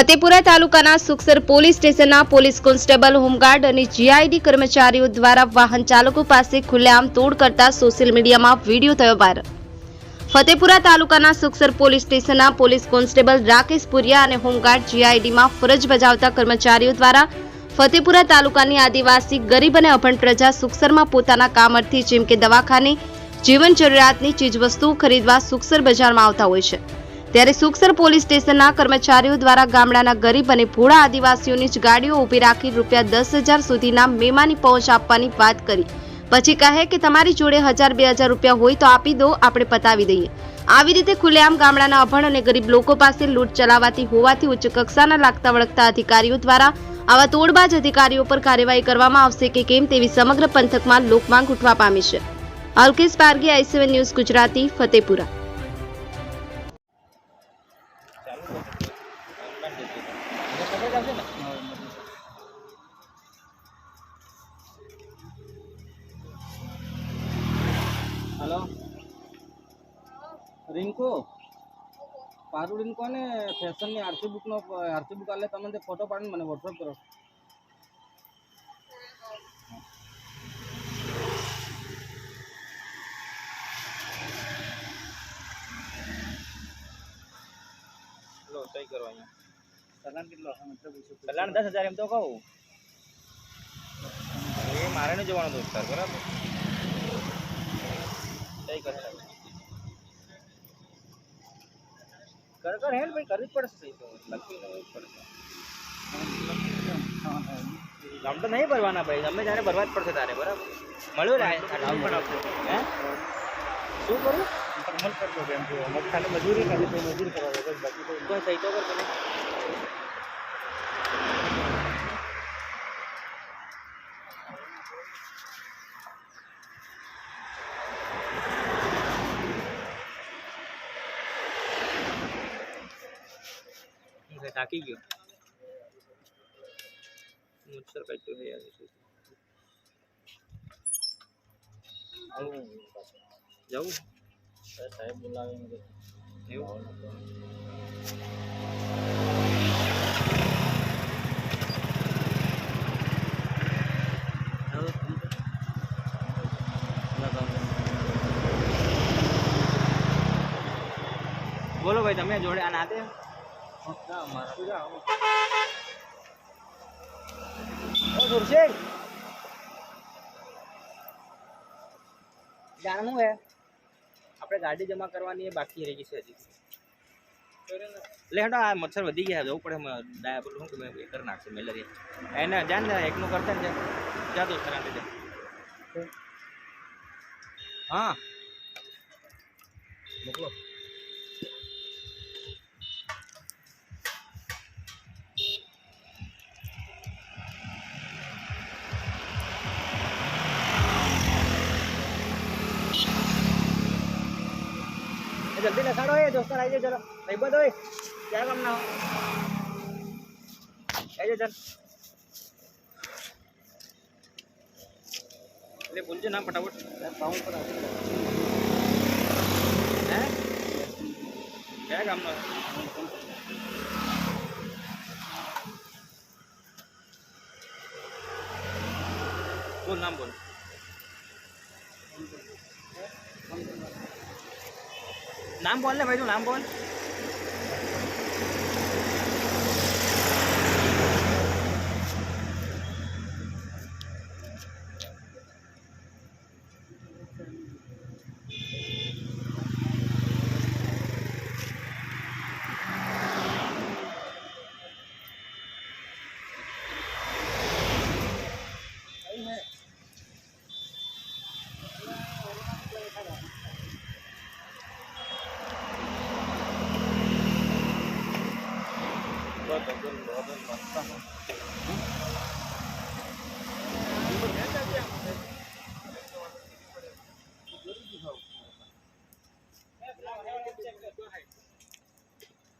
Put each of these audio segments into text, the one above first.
ફતેપુરા તાલુકાના સુખસર પોલીસ સ્ટેશનના police constable home guard અને જીઆઈડી કર્મચારીઓ દ્વારા વાહન ચાલકો પાસે ખુલ્લેઆમ તોડ કરતા સોશિયલ મીડિયામાં વીડિયો થયો વાયરલ. ફતેપુરા તાલુકાના સુખસર પોલીસ સ્ટેશનના પોલીસ કોન્સ્ટેબલ રાકેશ પુરિયા અને હોમગાર્ડ જીઆઈડીમાં ફરજ બજાવતા કર્મચારીઓ દ્વારા ફતેપુરા તાલુકાની આદિવાસી ગરીબ અને અભણ પ્રજા સુખસરમાં પોતાના કામ અર્થે જેમ કે દવાખાને, જીવન જરૂરિયાતની ચીજવસ્તુઓ ખરીદવા સુખસર બજારમાં આવતા હોય છે. ત્યારે સુખસર પોલીસ સ્ટેશનના કર્મચારીઓ દ્વારા ગામડાના ગરીબ અને ભોળા આદિવાસીઓની જ ગાડીઓ ઊભી રાખી રૂપિયા દસ હજાર સુધીના મેમાની પહોંચ આપવાની વાત કરી. પછી કહે કે તમારી જોડે હજાર બે હજાર રૂપિયા હોય તો આપી દો, આપણે પતાવી દઈએ. આવી રીતે ખુલ્લેઆમ ગામડાના અભણ અને ગરીબ લોકો પાસે લૂંટ ચલાવાતી હોવાથી ઉચ્ચ કક્ષાના લાગતા વળગતા અધિકારીઓ દ્વારા આવા તોડબાજ અધિકારીઓ પર કાર્યવાહી કરવામાં આવશે કે કેમ તેવી સમગ્ર પંથકમાં લોકમાંગ ઉઠવા પામી છે. Alkesh Pargi I C one news Gujarati, Fatepura. Rinku Paru Rinku ને ફેશનની આરસી બુકનો આરસી બુક આલે તમે તે ફોટો પાડીને મને વોટ્સઅપ કરો લો સહી કરો અહીંયા ચલાન કેટલો ચલાન દસ હજાર એમ તો કહું એ મારે નહીં જવાનું દોસ્તાર બરાબર સહી કરે કર કર હેલ ભાઈ કરવી પડશે તો લખી લેવું પડશે. દમ તો નહીં ભરવાના ભાઈ તમે જ્યારે ભરવા જ પડશે તારે બરાબર? મળ્યું ને હે? શું કરું? અમલ કરતો ખાલી મજૂરી કરી મજૂરી કરવા બાકી તો કોઈ સહી તો થાકી ગયો મચ્છર કાઢ્યો છે યાર જવું સાહેબ બોલાવે એવું બોલો ભાઈ તમે જોડે આ નાતે ઓ સુરશેખ જાણવું હે. આપણે ગાડી જમા કરવાની એ બાકી રહી ગઈ છે હજી. લે હેડો આ મચ્છર વધી ગયા જવું પડે ડાયા શું કે મેં કરી નાખશે મેલેરિયા. એને જાણ ને એકનું કરતા ને જા. દોસ્ત રાતે હા. મોકલો. એ જલ્દી લખાડો એ દોસ્તાર આવી જાય ચલો ભાઈબંધ હોય ક્યાં કામ ના આવી જાય ચાલ એટલે બોલજો ના ફટાફટ પાઉં પર હે કયા ગામનો બોલ નામ બોલ નામ બોલ ને ભાઈ તું નામ બોલ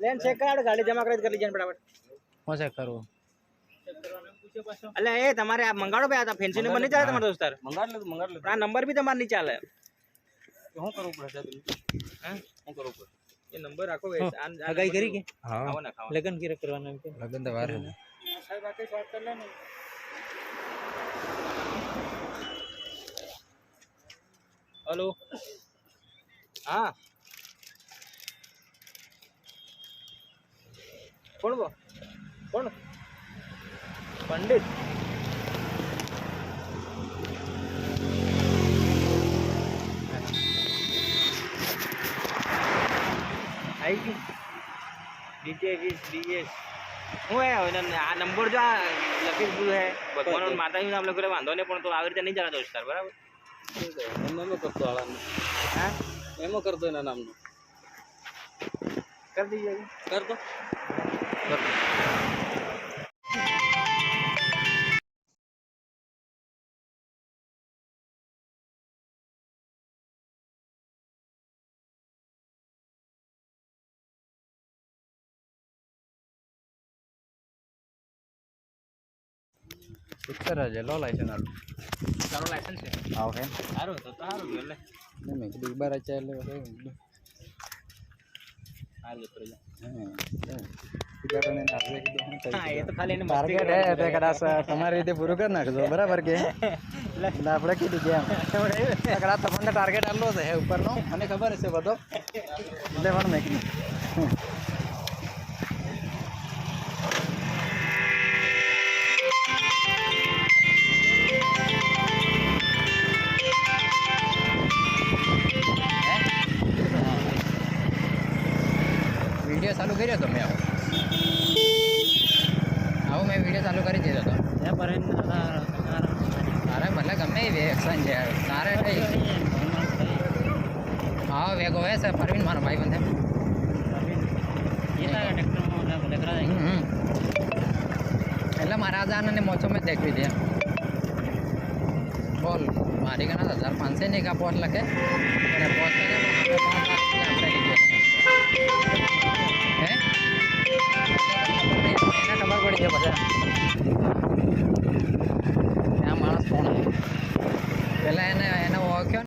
लेन चेक करा गाड़ी जमा कर लीजिए फटाफट। हाँ, कौन चेक करो। अल ए तुम्हारे आप मंगाड़ो पे आता फैंसी नंबर नहीं चला तुम्हारे दोस्त यार। मंगा ले तो, मंगा ले तो। हाँ नंबर भी तुम्हारा नहीं चला है कहाँ करो पड़े हैं? कहाँ करो पड़े એ નંબર રાખો અગાઈ કરી કે ખાવા ના ખાવા લગન કિરે કરવાના કે લગન તો વાર હે ને. હલો હા કોણ બો કોણ પંડિત આવી ગયું. ડીજે વીસ ડીએસ હું હે આ નંબર જો આ લખી દીધું હે. ભગવાન માતાજીનું નામ લખ્યું વાંધો નહીં પણ તો આવી રીતે નહીં ચાલે દોસ્તાર બરાબર? એમાં કરતો આળાનું હા? એમાં કરતો એના નામનું. કરી દીજે. કર દો સિક્સર જ લો લાયસન્સ આલું તારો લાયસન્સ છે? હે સારું તો તો સારું એટલે મેં કીધું બાર ચાલે એટલે સારું કીધું તમારી રીતે પૂરું કરી નાખજો બરાબર કે? એટલે આપણે કીધું કે તમને ટાર્ગેટ આટલો છે. ઉપરનો મને ખબર છે બધો. એટલે પણ મેં કીધું વિડીયો ચાલુ કર્યો તો મેં આવો મેં વિડીયો ચાલુ કરી દીધો હતો તારે ભલે ગમે એ એક્શન છે તારે કઈ હા વેગો હે છે પરવીન મારો ભાઈ બંધ એટલે મારા હજાર ને મોચો મેં દેખવી દે બોલ મારી કના હજાર પાંચસો નહીં કા પોટ લખે અને પોત કરે પણ આપણે પાંચ છે બધા. ત્યાં માણસ કોણ પહેલાં એને એને ઓળખ્યો